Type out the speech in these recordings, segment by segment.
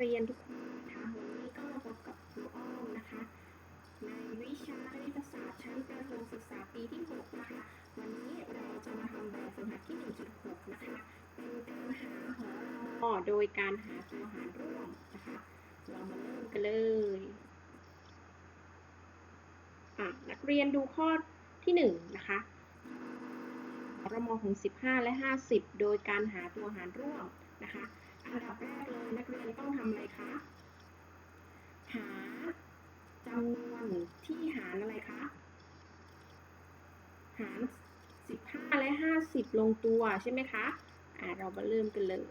เรียนทุกคนค่ะวันนี้ก็มาพบกับครูอ้อมนะคะ ในวิชาคณิตศาสตร์ชั้นประถมศึกษาปีที่ 6 นะคะ วันนี้เราจะมาทำแบบฝึกหัดที่ 1.6 นะคะ เป็นการหาหอโดยการหาตัวหารร่วมนะคะ เรามาเริ่มกันเลยนักเรียนดูข้อที่ 1 นะคะหอรมอของ15และ 50 โดยการหาตัวหารร่วมนะคะ อันดับแรกเลยนักเรียนต้องทำอะไรคะ หาจำนวนที่หารอะไรคะ หาร 15 และ 50 ลงตัวใช่ไหมคะ อ่าเรามาเริ่มกันเลย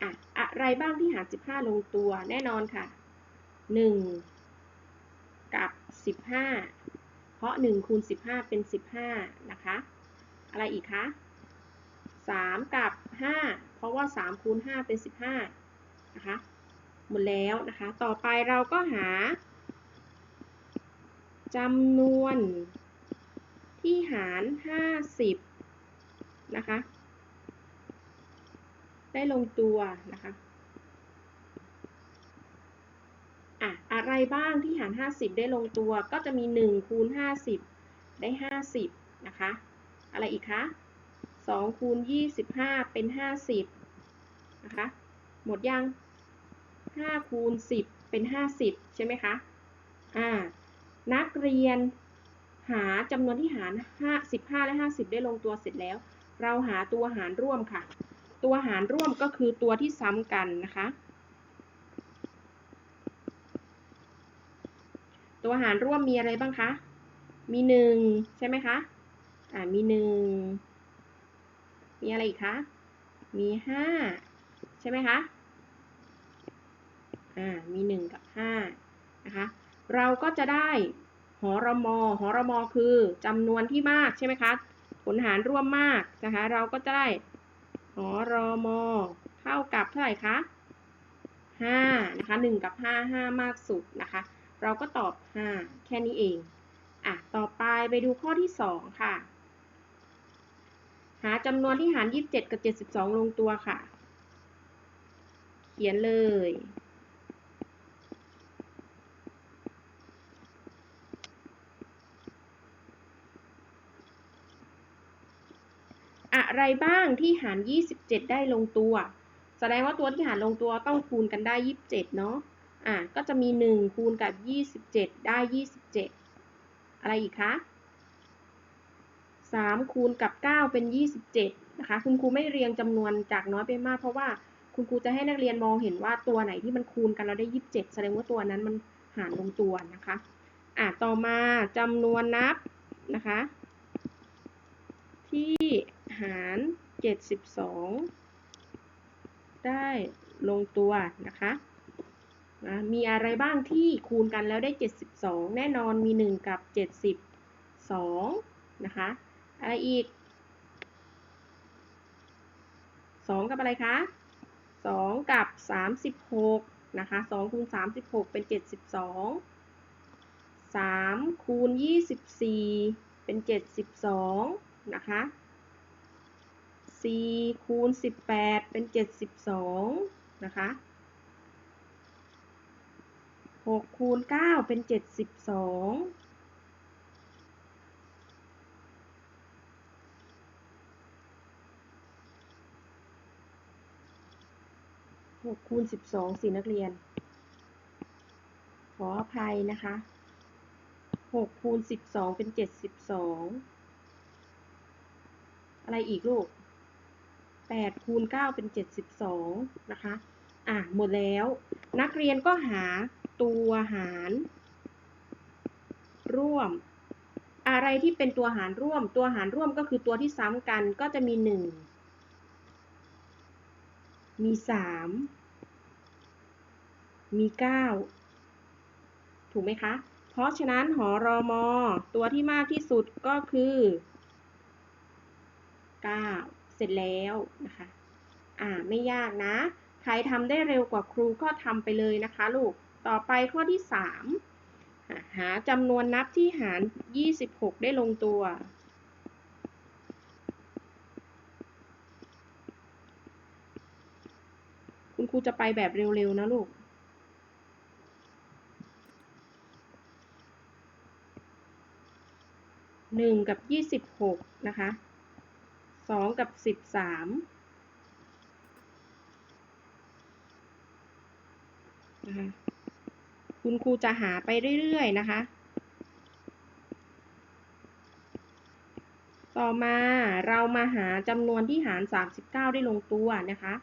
อะ อะไรบ้างที่หาร 15 ลงตัวแน่นอนค่ะ 1 กับ 15 เพราะ 1 คูณ 15 เป็น 15 นะคะ อะไรอีกคะ 3 กับ 5 เพราะว่า 3 คูณ 5 เป็น 15 นะคะ หมดแล้วนะคะ ต่อไปเราก็หาจำนวนที่หาร 50 นะคะ ได้ลงตัวนะคะ อะไรบ้างที่หาร 50 ได้ลงตัว ก็จะมี 1 คูณ 50 ได้ 50 นะคะ อะไรอีกคะ2คูณ 25 เป็น 50 นะคะ หมดยัง 5 คูณ 10 เป็น 50 ใช่ไหมคะ อ่า นักเรียนหาจำนวนที่หาร 55 และ 50 ได้ลงตัวเสร็จแล้ว เราหาตัวหารร่วมค่ะ ตัวหารร่วมก็คือตัวที่ซ้ำกันนะคะ ตัวหารร่วมมีอะไรบ้างคะ มีหนึ่งใช่ไหมคะ อ่า มีหนึ่ง มีอะไรอีกคะ มีห้าใช่ไหมคะ อ่า มีหนึ่งกับห้านะคะ เราก็จะได้หอรมอหอรมอคือจำนวนที่มากใช่ไหมคะ ผลหารร่วมมากนะคะ เราก็จะได้หอรมอเท่ากับเท่าไหร่คะห้านะคะหนึ่งกับห้าห้ามากสุดนะคะ เราก็ตอบห้าแค่นี้เอง อะ ต่อไปไปดูข้อที่สองค่ะ หาจำนวนที่หารยี่สิบเจ็ดกับเจ็ดสิบสองลงตัวค่ะ เขียนเลย อะไรบ้างที่หาร 27 ได้ลงตัว แสดงว่าตัวที่หารลงตัวต้องคูณกันได้ 27 เนาะ อะก็จะมี 1 คูณกับ 27 ได้ 27 อะไรอีกคะ3คูณกับ 9 เป็น 27 นะคะ คุณครูไม่เรียงจำนวนจากน้อยไปมาก เพราะว่าคุณครูจะให้นักเรียนมองเห็นว่าตัวไหนที่มันคูณกันแล้วได้ 27 แสดงว่าตัวนั้นมันหารลงตัวนะคะ อะต่อมาจำนวนนับนะคะ ที่หาร 72 ได้ลงตัวนะคะ นะมีอะไรบ้างที่คูณกันแล้วได้ 72 แน่นอนมี 1 กับ 72 นะคะ อะไรอีก 2 กับอะไรคะ 2 กับ 36 นะคะ 2 คูณ 36 เป็น 72 3 คูณ 24 เป็น 72 นะคะ 4 คูณ 18 เป็น 72 นะคะ หกคูณเก้าเป็นเจ็ดสิบสองหกคูณสิบสองสี่นักเรียน ขออภัยนะคะหกคูณสิบสองเป็นเจ็ดสิบสองอะไรอีกลูกแปดคูณเก้าเป็นเจ็ดสิบสองนะคะ อะ หมดแล้ว นักเรียนก็หา ตัวหาร ร่วม อะไรที่เป็นตัวหารร่วม ตัวหารร่วมก็คือตัวที่ซ้ำกันก็จะมี 1 มี 3 มี 9 ถูกไหมคะ เพราะฉะนั้นหอรอมอตัวที่มากที่สุดก็คือเสร็จแล้วนะคะ อ่าไม่ยากนะ ใครทำได้เร็วกว่าครูก็ทำไปเลยนะคะลูก ต่อไปข้อที่ 3 หาจำนวนนับที่หาร 26 ได้ลงตัว คุณครูจะไปแบบเร็ว ๆ นะลูกหนึ่งกับยี่สิบหกนะคะสองกับสิบสามนะคะ คุณครูจะหาไปเรื่อยๆนะคะ ต่อมาเรามาหาจำนวนที่หาร 39 ได้ลงตัวนะคะ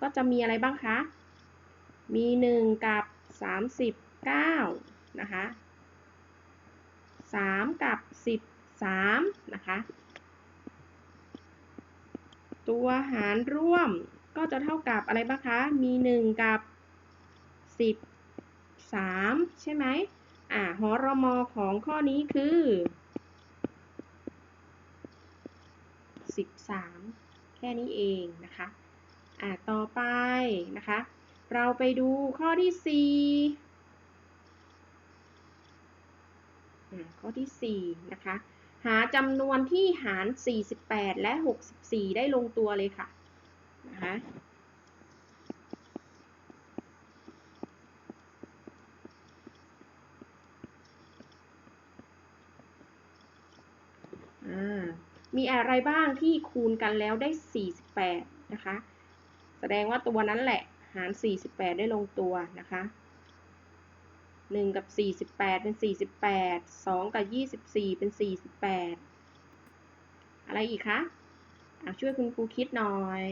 ก็จะมีอะไรบ้างคะ มี 1 กับ 39 นะคะ 3 กับ 13 นะคะ ตัวหารร่วมก็จะเท่ากับอะไรบ้างคะ มี 1 กับ 3 ใช่ไหมอ่าหอรมอของข้อนี้คือ 13 แค่นี้เองนะคะอ่าต่อไปนะคะ เราไปดูข้อที่ 4 ข้อที่ 4 นะคะ หาจำนวนที่หาร 48 และ 64 ได้ลงตัวเลยค่ะนะคะ มีอะไรบ้างที่คูณกันแล้วได้ 48 นะคะ แสดงว่าตัวนั้นแหละหาร 48 ได้ลงตัวนะคะ 1 กับ 48 เป็น 48 2 กับ 24 เป็น 48 อะไรอีกคะช่วยคุณครูคิดหน่อย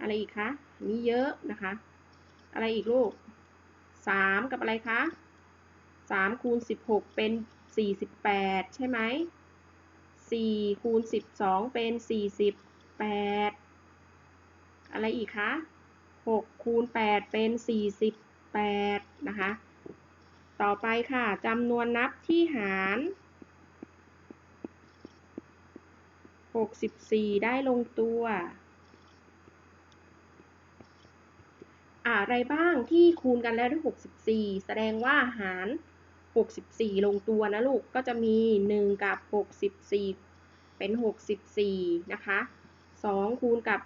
อะไรอีกคะนี่เยอะนะคะ อะไรอีกลูก 3 กับอะไรคะ3คูณ16 เป็น 48 ใช่ไหม 4 คูณ 12 เป็น 48 อะไรอีกคะ 6 คูณ 8 เป็น 48 นะคะ ต่อไปค่ะจำนวนนับที่หาร 64 ได้ลงตัวอะไรบ้างที่คูณกันแล้วได้64 แสดงว่าหาร 64 ลงตัวนะลูก ก็จะมี 1 กับ 64 เป็น 64 นะคะ 2 คูณกับ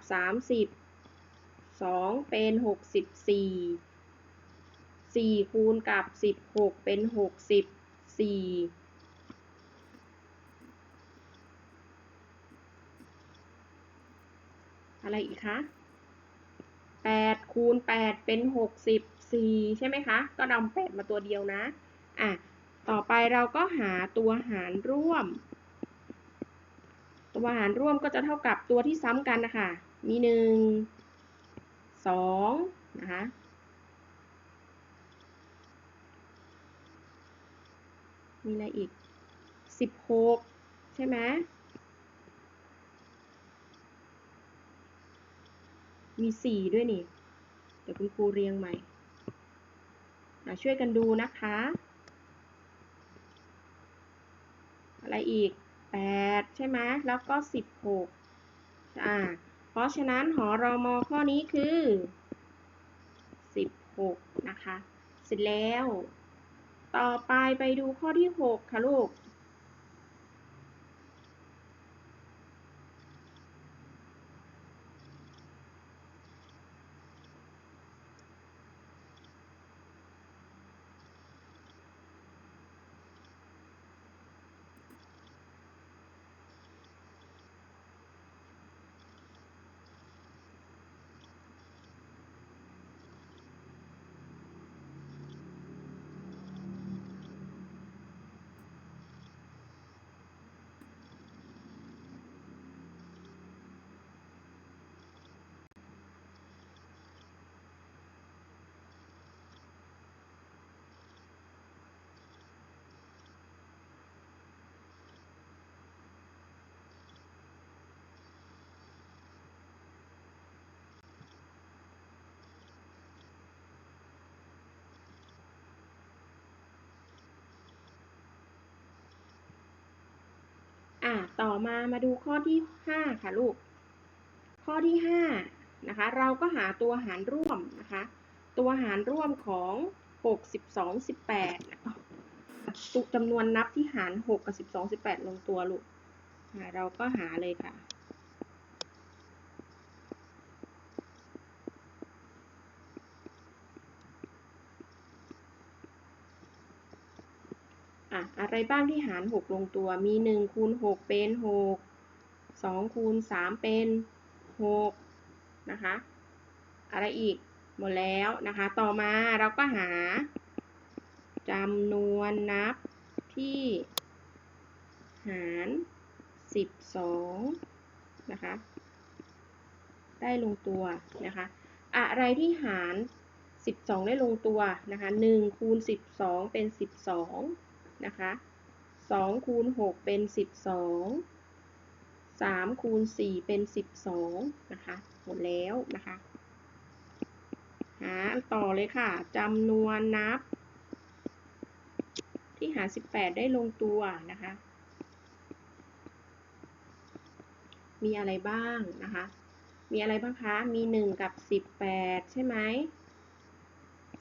30 2 เป็น 64 4 คูณกับ 16 เป็น 64 อะไรอีกคะ8คูณ8เป็น 64 ใช่ไหมคะ ก็นำ8มาตัวเดียวนะ อะ ต่อไปเราก็หาตัวหารร่วม ตัวหารร่วมก็จะเท่ากับตัวที่ซ้ำกันนะคะ มีหนึ่งสองนะคะมีอะไรอีกสิบหกใช่ไหมมีสี่ด้วยนี่ เดี๋ยวคุณครูเรียงใหม่ ช่วยกันดูนะคะ อะไรอีก 8 ใช่ไหมแล้วก็ 16อ่าเพราะฉะนั้นหอรอมอข้อนี้คือ 16 นะคะ เสร็จแล้ว ต่อไปไปดูข้อที่ 6 ค่ะลูก ต่อมามาดูข้อที่ห้าค่ะลูก ข้อที่ห้านะคะ เราก็หาตัวหารร่วมนะคะ ตัวหารร่วมของหกสิบสองสิบแปดตุจำนวนนับที่หาร 6 กับ 12, 18 ลงตัวลูกเราก็หาเลยค่ะ อะอะไรบ้างที่หารหกลงตัว มีหนึ่งคูณหกเป็นหกสองคูณสามเป็นหกนะคะ อะไรอีก หมดแล้วนะคะ ต่อมาเราก็หาจำนวนนับที่ หารสิบสองนะคะ ได้ลงตัวนะคะ อะไรที่หาร12 ได้ลงตัวนะคะ 1 คูณ 12 เป็น 12 นะคะ2คูณ6เป็น12 3คูณ4เป็น12นะคะหมดแล้วนะคะหาต่อเลยค่ะจำนวนนับ ที่หาร18ได้ลงตัวนะคะ มีอะไรบ้างนะคะ มีอะไรบ้างคะ มี1กับ18ใช่ไหม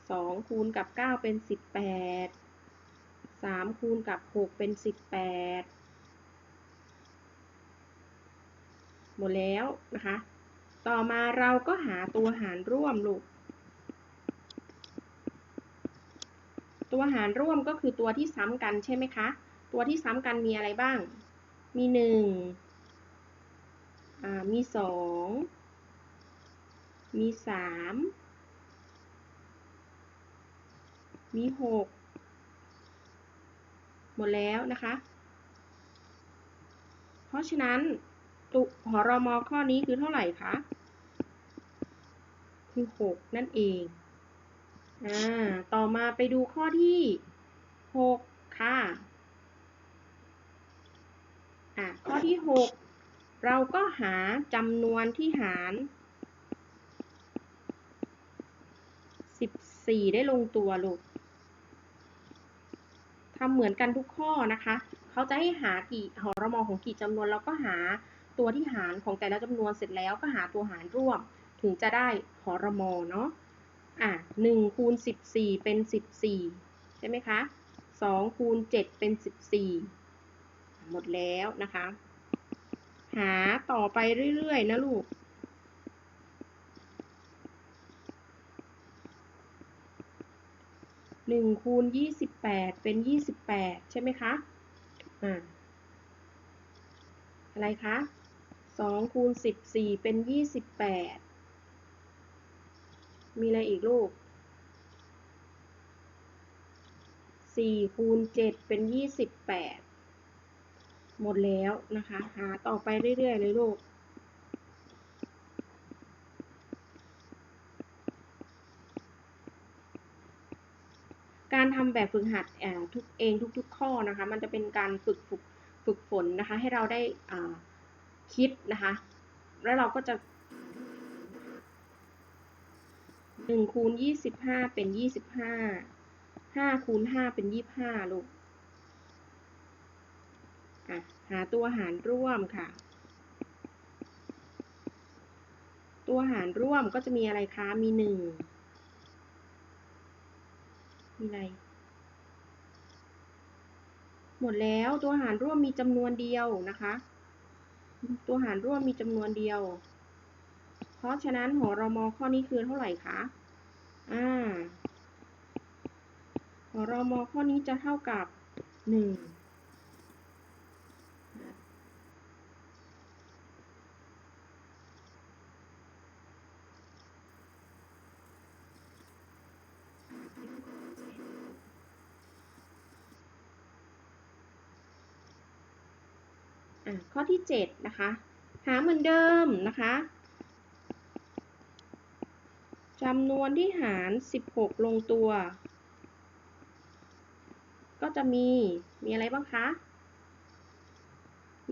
2คูณกับ9เป็น 18 3คูณกับ6เป็น18หมดแล้วนะคะ ต่อมาเราก็หาตัวหารร่วมลูก ตัวหารร่วมก็คือตัวที่ซ้ำกันใช่ไหมคะ ตัวที่ซ้ำกันมีอะไรบ้าง มี1อ่ามีสองมีสามมีหก หมดแล้วนะคะ เพราะฉะนั้นตุหอรอมข้อนี้คือเท่าไหร่คะ คือหกนั่นเอง อ่า ต่อมาไปดูข้อที่หกค่ะ อ่าข้อที่หกเราก็หาจำนวนที่หาร 14 ได้ลงตัวลูก ทำเหมือนกันทุกข้อนะคะ เขาจะให้หากี่หอรมอของกี่จำนวนเราก็หาตัวที่หารของแต่ละจำนวนเสร็จแล้วก็หาตัวหารร่วม ถึงจะได้หอรมอเนาะอะ1คูณ14เป็น14ใช่ไหมคะ2คูณ7เป็น14หมดแล้วนะคะ หาต่อไปเรื่อยๆนะลูก หนึ่งคูณยี่สิบแปดเป็นยี่สิบแปดใช่ไหมคะ อ่า อะไรคะสองคูณสิบสี่เป็นยี่สิบแปดมีอะไรอีกลูกสี่คูณเจ็ดเป็นยี่สิบแปดหมดแล้วนะคะ หาต่อไปเรื่อยๆเลยลูก การทำแบบฝึกหัดทุกเองทุก ๆ ข้อนะคะ มันจะเป็นการฝึกฝึกฝึกฝนนะคะ ให้เราได้คิดนะคะ แล้วเราก็จะหนึ่งคูณยี่สิบห้าเป็นยี่สิบห้าห้าคูณห้าเป็นยี่ห้าลูกหาตัวหารร่วมค่ะ ตัวหารร่วมก็จะมีอะไรคะ มีหนึ่ง มีอะไร หมดแล้วตัวหารร่วมมีจำนวนเดียวนะคะ ตัวหารร่วมมีจำนวนเดียว เพราะฉะนั้นหอรมอข้อนี้คือเท่าไหร่คะอ่าหอรมอข้อนี้จะเท่ากับหนึ่ง ข้อที่ 7 นะคะ หาเหมือนเดิมนะคะจำนวนที่หาร 16 ลงตัว ก็จะมี มีอะไรบ้างคะ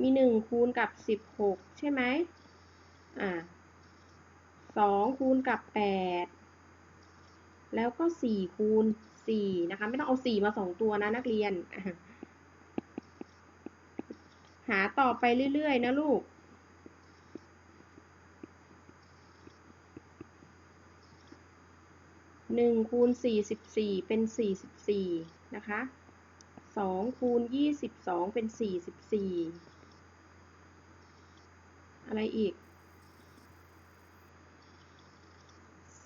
มี 1 คูณกับ 16 ใช่ไหมอ่า2คูณกับ 8 แล้วก็ 4 คูณ 4 นะคะ ไม่ต้องเอา 4 มา 2 ตัวนะนักเรียน หาต่อไปเรื่อย ๆ นะลูก หนึ่งคูณสี่สิบสี่เป็นสี่สิบสี่นะคะสองคูณยี่สิบสองเป็นสี่สิบสี่อะไรอีก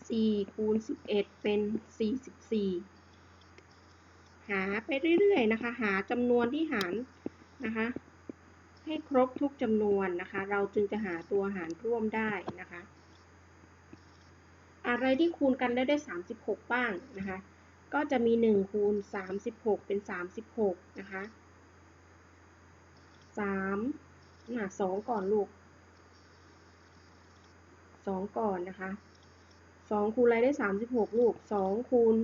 สี่คูณสิบเอ็ดเป็นสี่สิบสี่หาไปเรื่อย ๆ นะคะ หาจำนวนที่หารนะคะ ให้ครบทุกจำนวนนะคะ เราจึงจะหาตัวหารร่วมได้นะคะ อะไรที่คูณกันได้ได้ 36 บ้างนะคะ ก็จะมี 1 คูณ 36 เป็น 36 นะคะ3น่ะ2ก่อนลูก 2 ก่อนนะคะ 2 คูณอะไรได้ 36 ลูก 2 คูณ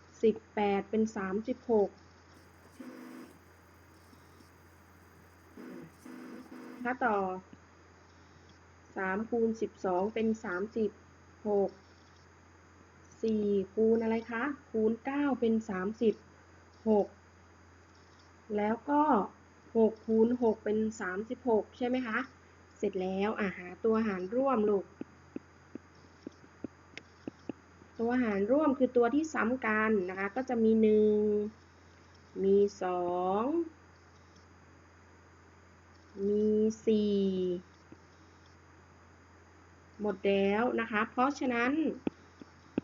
18 เป็น 36 ถ้าต่อ3คูณ12เป็น30 6 4คูณอะไรคะ คูณ9เป็น36แล้วก็6คูณ6เป็น36ใช่ไหมคะ เสร็จแล้วอะหาตัวหารร่วมลูก ตัวหารร่วมคือตัวที่ซ้ำกันนะคะ ก็จะมี1มี2 มี4หมดแล้วนะคะ เพราะฉะนั้น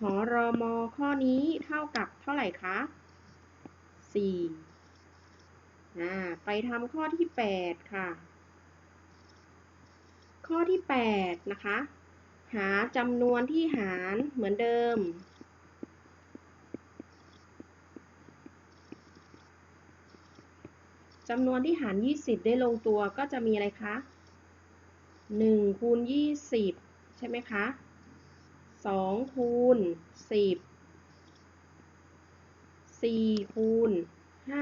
หอรอมอข้อนี้เท่ากับเท่าไหร่คะ4อ่ไปทำข้อที่8ค่ะ ข้อที่8นะคะ หาจำนวนที่หารเหมือนเดิม จำนวนที่หาร 20 ได้ลงตัวก็จะมีอะไรคะ1คูณ20 ใช่ไหมคะ2คูณ10 4คูณ5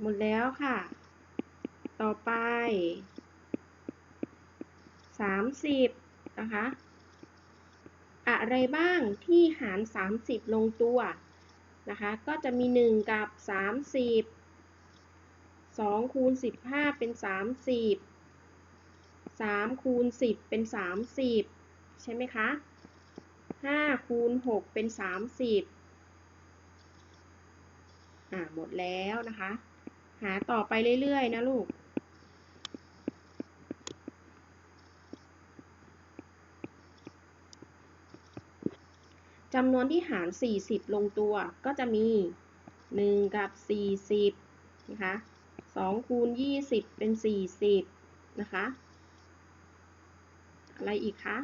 หมดแล้วค่ะ ต่อไป 30 นะคะ อะไรบ้างที่หาร 30 ลงตัว นะคะ ก็จะมี 1 กับ 30 2 คูณ 15 เป็น 30 3 คูณ 10 เป็น 30 ใช่ไหมคะ 5 คูณ 6 เป็น 30 อ่า หมดแล้วนะคะ หาต่อไปเรื่อย ๆ นะลูก จำนวนที่หาร 40 ลงตัวก็จะมี 1 กับ 40 นะคะ2คูณ 20 เป็น 40 นะคะ อะไรอีกคะ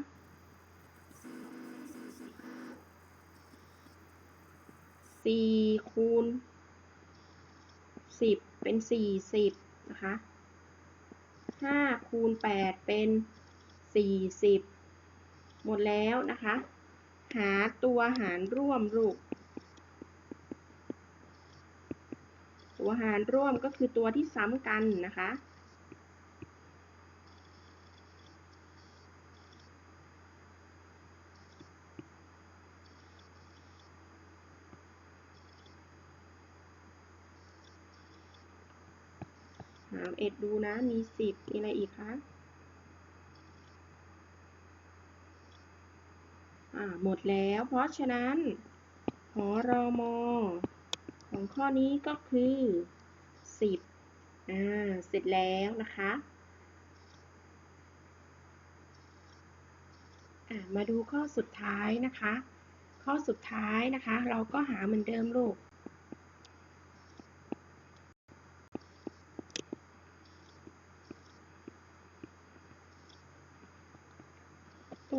4 คูณ 10 เป็น 40 นะคะ 5 คูณ 8 เป็น 40 หมดแล้วนะคะ หาตัวหารร่วมรูปตัวหารร่วมก็คือตัวที่ซ้ำกันนะคะหาเอ็ดดูนะ มีสิบมีอะไรอีกคะ อ่า หมดแล้ว เพราะฉะนั้น หอรอมอของข้อนี้ก็คือ 10อ่าเสร็จแล้วนะคะมาดูข้อสุดท้ายนะคะ ข้อสุดท้ายนะคะ เราก็หาเหมือนเดิมลูก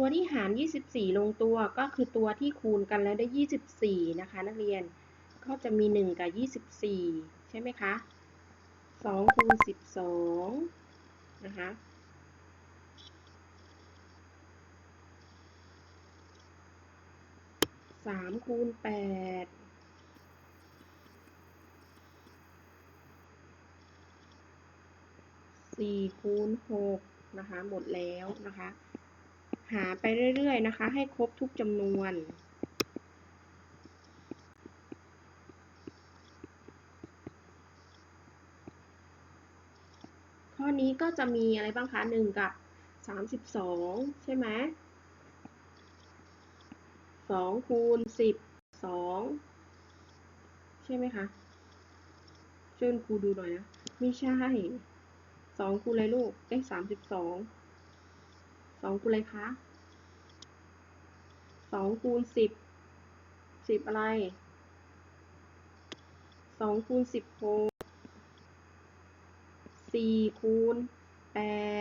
ตัวที่หาร 24 ลงตัวก็คือตัวที่คูณกันแล้วได้ 24 นะคะ นักเรียนก็จะมี 1 กับ 24 ใช่ไหมคะ2คูณ12 นะคะ3คูณ8 4คูณ6นะคะ หมดแล้วนะคะ หาไปเรื่อยๆนะคะ ให้ครบทุกจำนวน ข้อนี้ก็จะมีอะไรบ้างคะ 1 กับ 32 ใช่ไหม2คูณ10 2 ใช่ไหมคะช่วยครูดูหน่อยนะ ไม่ใช่2คูณอะไรลูกได้32 สองคูณอะไรคะสองคูณสิบสิบอะไรสองคูณสิบหกสี่คูณแป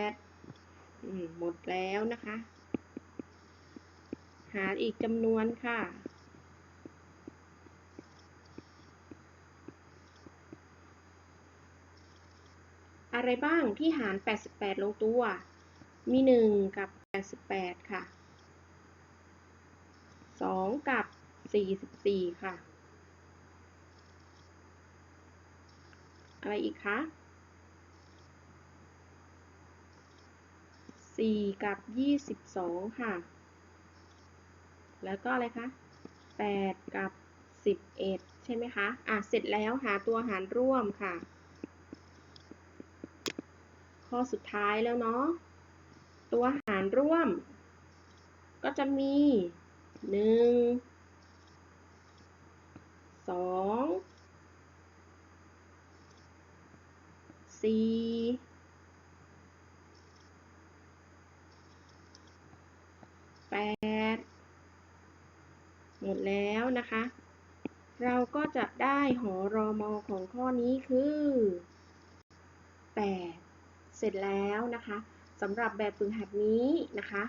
ดอืมหมดแล้วนะคะ หาอีกจำนวนค่ะอะไรบ้างที่หาร 88 ลงตัว มี 1 กับ 88 ค่ะ 2 กับ 44 ค่ะ อะไรอีกคะ 4 กับ 22 ค่ะ แล้วก็อะไรคะ 8 กับ 11 ใช่ไหมคะ อะ เสร็จแล้วหาตัวหารร่วมค่ะ ข้อสุดท้ายแล้วเนาะ ตัวหารร่วม ก็จะมี 1 2 4 8 หมดแล้วนะคะ เราก็จะได้หอรอมอของข้อนี้คือ 8 เสร็จแล้วนะคะ สำหรับแบบฝึกหัดนี้นะคะ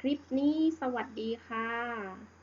คลิปนี้สวัสดีค่ะ